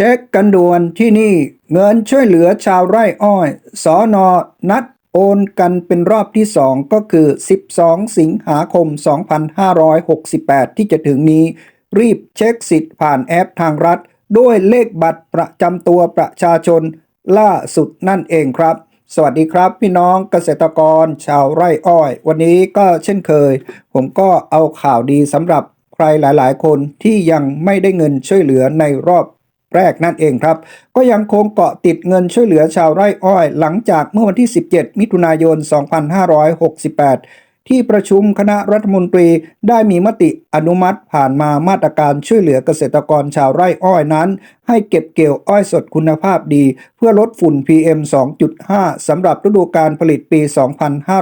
เช็คกันด่วนที่นี่เงินช่วยเหลือชาวไร่อ้อย สอนอนัดโอนกันเป็นรอบที่ 2 ก็คือ 12 สิงหาคม 2568 ที่จะถึงนี้ รีบเช็คสิทธิ์ผ่านแอปทางรัฐ ด้วยเลขบัตรประจำตัวประชาชน ล่าสุดนั่นเองครับ สวัสดีครับพี่น้องเกษตรกรชาวไร่อ้อย วันนี้ก็เช่นเคย ผมก็เอาข่าวดีสำหรับใครหลาย ๆ คนที่ยังไม่ได้เงินช่วยเหลือในรอบ แรกนั่นเองครับ ก็ยังคงเกาะติดเงินช่วยเหลือชาวไร่อ้อย หลังจากเมื่อวันที่ 17 มิถุนายน 2568 ที่ประชุมคณะรัฐมนตรีได้มีมติอนุมัติผ่านมามาตรการช่วยเหลือเกษตรกรชาวไร่อ้อยนั้น ให้เก็บเกี่ยวอ้อยสดคุณภาพดี เพื่อลดฝุ่น PM 2.5 สำหรับฤดูการผลิตปี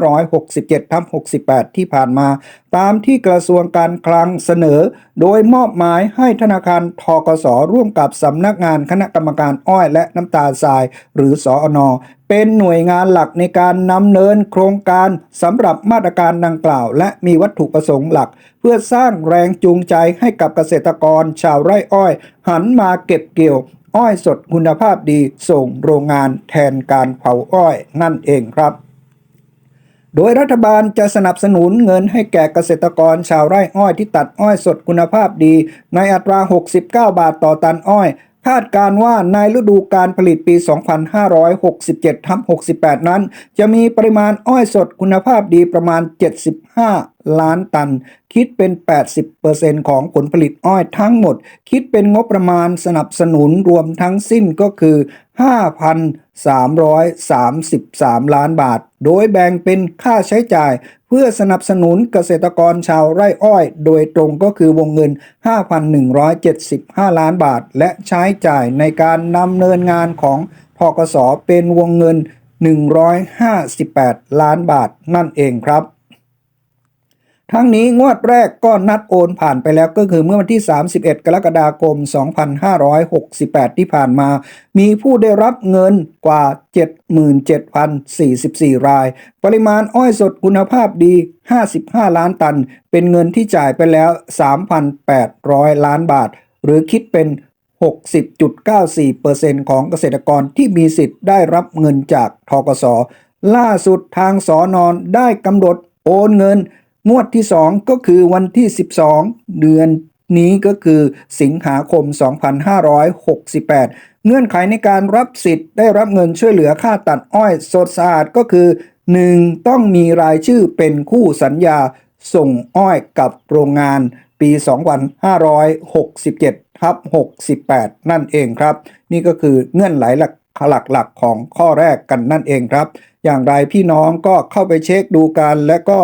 2567ทับ68 ที่ผ่านมา ตามที่กระทรวงการคลังเสนอ โดยมอบหมายให้ธนาคารทกสร่วมกับสำนักงานคณะกรรมการอ้อยและน้ำตาลทราย หรือสอนอเป็นหน่วยงานหลักในการนำเนินโครงการสำหรับมาตรการดังกล่าว และมีวัตถุประสงค์หลัก เพื่อสร้างแรงจูงใจให้กับเกษตรกรชาวไร่อ้อย หันมาเก็บเกี่ยว อ้อยสดคุณภาพดีส่งโรงงานแทนการเผาอ้อยนั่นเองครับ โดยรัฐบาลจะสนับสนุนเงินให้แก่เกษตรกรชาวไร่อ้อยที่ตัดอ้อยสดคุณภาพดี ในอัตรา 69 บาทต่อตันอ้อย คาดการว่าในฤดูการผลิตปี 2567ทับ68 นั้น จะมีปริมาณอ้อยสดคุณภาพดีประมาณ 75 ล้านตัน คิดเป็น 80%ของผลผลิตอ้อยทั้งหมด คิดเป็นงบประมาณสนับสนุนรวมทั้งสิ้นก็คือ 5,000 333 ล้านบาท โดยแบ่งเป็นค่าใช้จ่าย เพื่อสนับสนุนเกษตรกรชาวไร่อ้อย โดยตรงก็คือวงเงิน 5,175 ล้านบาท และใช้จ่ายในการนำเนินงานของทกสเป็นวงเงิน 158 ล้านบาทนั่นเองครับ ทั้งนี้งวดแรกก็นัดโอนผ่านไปแล้วก็คือเมื่อวันที่ 31 กรกฎาคม 2568 ที่ผ่านมา มีผู้ได้รับเงินกว่า 77,044 ราย ปริมาณอ้อยสดคุณภาพดี 55 ล้านตัน เป็นเงินที่จ่ายไปแล้ว 3,800 ล้านบาท หรือคิดเป็น 60.94%ของเกษตรกรที่มีสิทธิ์ได้รับเงินจากทกส ล่าสุดทางสอนอนได้กำหนดโอนเงิน งวดที่ 2 ก็คือวันที่ 12 เดือนนี้ก็คือสิงหาคม 2568 เงื่อนไขในการรับสิทธิ์ได้รับเงินช่วยเหลือค่าตัดอ้อยสดสะอาดก็คือ 1. ต้องมีรายชื่อเป็นคู่สัญญาส่งอ้อยกับโรงงานปี 2567ทับ68 นั่นเองครับ นี่ก็คือเงื่อนไหลหลักหลักๆของข้อแรกกันนั่นเองครับ อย่างไรพี่น้องก็เข้าไปเช็คดูกันและก็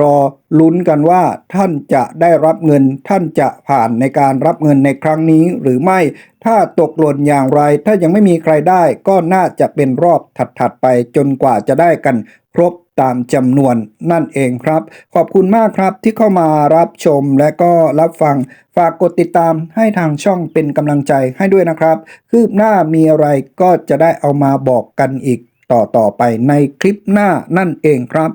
รอลุ้นกันว่าท่านจะได้รับเงิน ท่านจะผ่านในการรับเงินในครั้งนี้หรือไม่ ถ้าตกหล่นอย่างไร ถ้ายังไม่มีใครได้ก็น่าจะเป็นรอบถัดๆไปจนกว่าจะได้กันครบตามจำนวนนั่นเองครับ ขอบคุณมากครับที่เข้ามารับชมและก็รับฟัง ฝากกดติดตามให้ทางช่องเป็นกำลังใจให้ด้วยนะครับ คืบหน้ามีอะไรก็จะได้เอามาบอกกันอีกต่อๆไปในคลิปหน้านั่นเองครับ